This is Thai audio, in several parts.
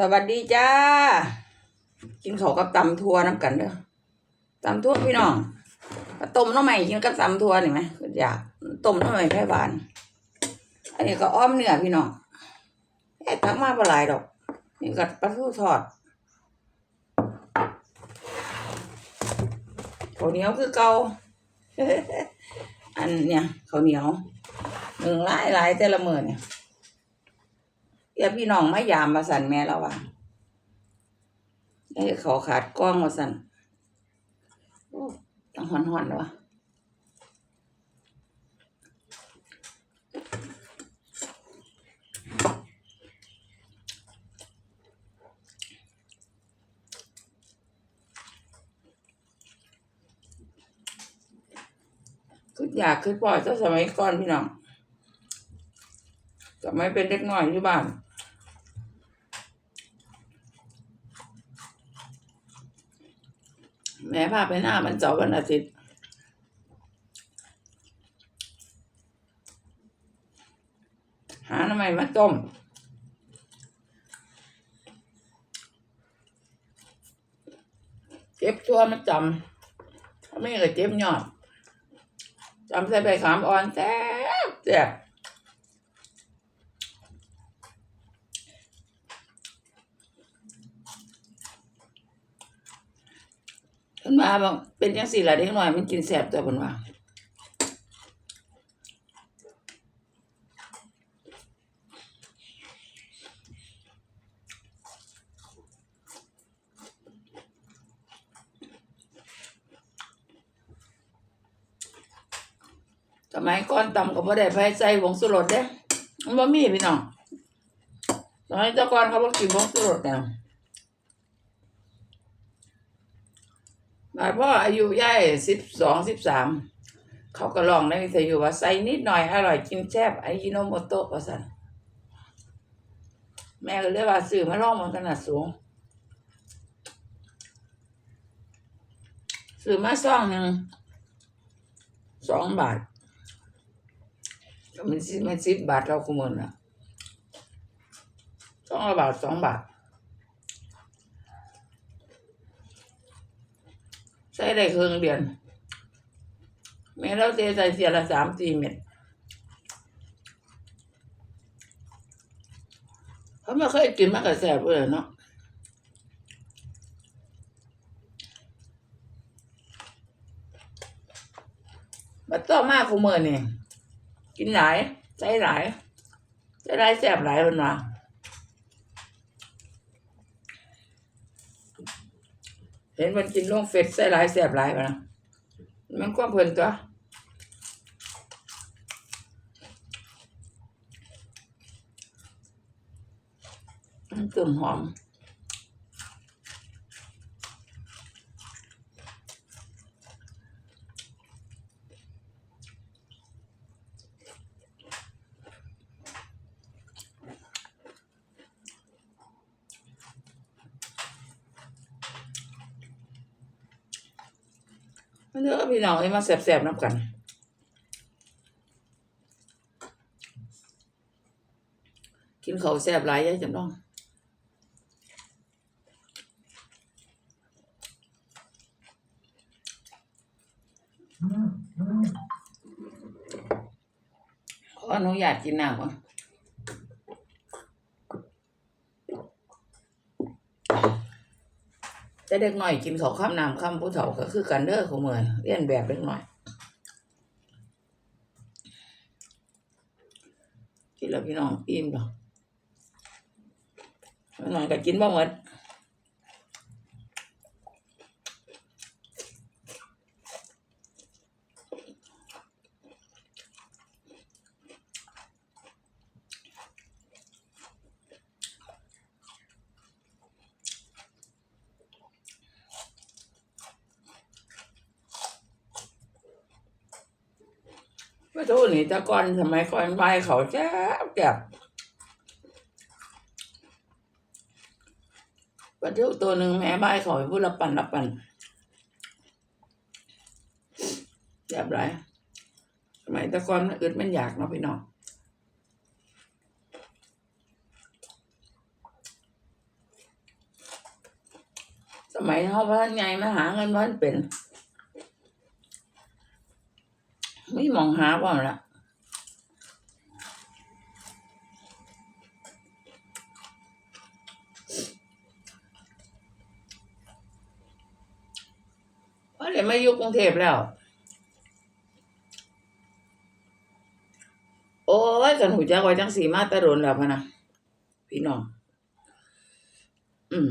สวัสดีจ้า กินข้าวกับตำทั่วน้ำกันเด้อตำทั่วพี่น้องต้มน้ำใหม่กินกับตำทั่วนี่ไหมอยากต้มน้ำใหม่แค่หวาน อันนี้ก็อ้อมเนื้อพี่น้องแค่ทักมาปลายดอก นี่ก็ปลาทูทอดข้าวเหนียวคือเกาอันเนี่ยข้าวเหนียวหนึ่งหลายหลายแต่ละเมื้อเนี่ย เดี๋ยวพี่น้องไม่ยามมาสั่นแม่แล้วว่าให้เขาขาดกล้องมาสั่นโอ้ต้องหอนหอนวะคืออยากคือปล่อยตั้งสมัยก่อนพี่น้องสมัยเป็นเด็กน้อยอยู่บ้าน แม่พาไปหน้ามันเสาร์วันอาทิตย์หาทำไมมาต้มเจ็บตัวมันจำไม่ก็เจ็บยอดจำใส่ใบขามอ่อนแซ่บแซ่บ เพิ่นว่าบอกเป็นจังสี่หละเด็กหน้อย มันกินแซ่บตัวเพิ่นว่าสมัยก่อนตำก็บ่ได้ไปใส่ผงสุรสเด้มันบ่มีพี่น้องสมัยแตะก่อนเขาบ่กินผงสุรสแล้ว บาดพ่ออายุย่ายสิบสองสิบสามเขาก็ลองในวิทยุว่าใส่นิดหน่อย อร่อยกินแซ่บไอยิโนโมโตะว่าซั่นแม่ก็เลยว่าซื้อมาลองมันขนาดสูงซื้อมาซองหนึ่งสองบาทมันสิมันสิบบาทเราคุมันอะสองบาทสองบาท ใช้ได้ครึ่งเดือนแม่เราเทใส่เสียละสามสี่เม็ดเขาไม่เคยกินมากกระแสบเลยเนาะบัดต่อมาคุมือนี่กินหลายใช้หลายใช้หลายแสบหลายคนว่า เห็นมันกินลงเฟสใส่หลายแสบหลายปะนะมันก็เพลินตัวมันกลิ่นหอม เลือพี่น้องให้มาแสบๆน้ำกันกินเขาแสบหลายยายจำต้องขออนุญาตกินน้ำก่อนแต่ เด็กหน่อยกินเขาข้ามน้ำข้ามผู้เฒ่าก็คือกันเด้อของเมือนเรียนแบบเล็กหน่อยกินแล้วพี่น้องอิ่มหรอกหน่อยก็กินบ่หมด พระทูนี่ตะก่อนสมัยก่อนใบเขาแจ๊บแจ๊บปลาทูตัวหนึ่งแม่ใบเขาพูดละปันละปันแจ๊บไรสมัยตะก่อนมันอึดมันอยากเนาะพี่น้องสมัยเขาพันไงมาหาเงินพันเป็น ไม่มองหาบ่ละเพราะเดี๋ยวไม่อยุคกรุงเทพแล้ว โอ้ยกันหูจักไว้จังสีมาตะโดนแล้วพะนะพี่น้อง อืม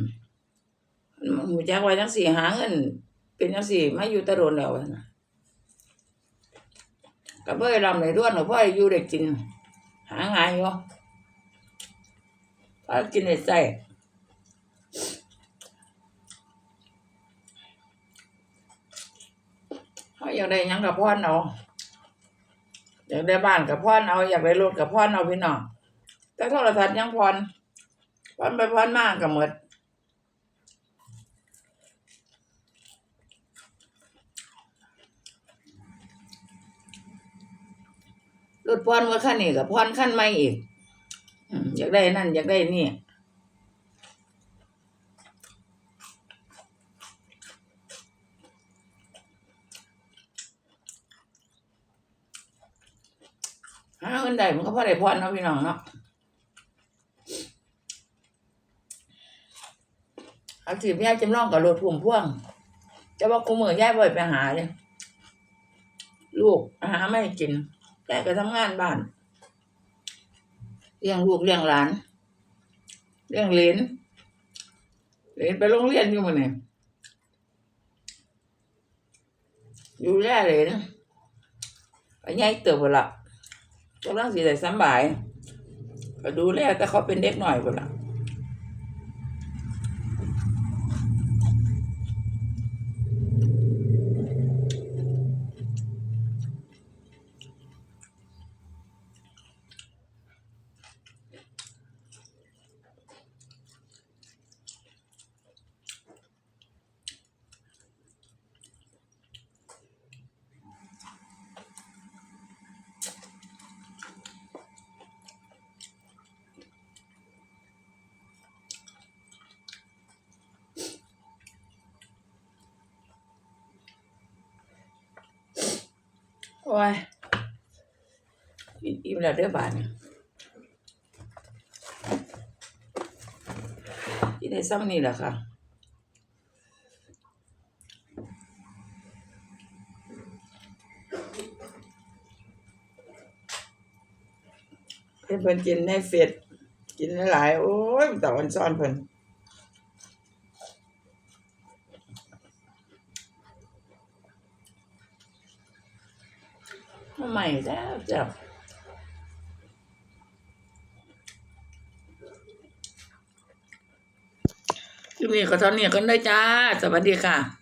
หูจักไว้จังสีหาเงิน เป็นจังสีไมาอยู่ตะโดนแล้วพะนะ ก็เบ่ได้รำในด้วนหรอกพ่ออยู่ได้กิน หาง่ายอยู่พ่อกินได้ใส่เขาอยากได้ยังกับพ่อนเอาอยากได้บ้านกับพ่อนเอาอยากได้รถกับพ่อนเอาพี่น้องแต่โทรทัศน์ยังพรพรไปพรมากกับหมด รถพรว่าขั้นนี้กับพรขั้นไม่อีกอยากได้นั่น อยากได้นี่หาเงินได้มันก็พอได้พรเนาะพี่น้องเนาะเอาจีบยายจำลองกับรถพุ่มพ่วง จะว่ากูมือยายบ่อยไปหาเลยลูกหาไม่กิน แกก็ทำงานบ้านเลี้ยงลูกเลี้ยงหลานเลี้ยงเลนเลนไปโรงเรียนอยู่มื้อนี่อยู่แลเลนไปย้ายเติบหมดละกำลังสิได้สำบาย ก็ดูแลแต่เขาเป็นเด็กหน่อยหมดละ โอ้ยอิ่มแล้วเด้อบาดเนี่ยกินได้ซ้ำนี่แหละค่ะเพิ่นเพิ่นกินในเฟซกินหลาย โอ้ยมันต่วันซ้อนเพิ่น ทำไมแล้วจับคลิปนี้ก็เท่านี้กันได้จ้า สวัสดีค่ะ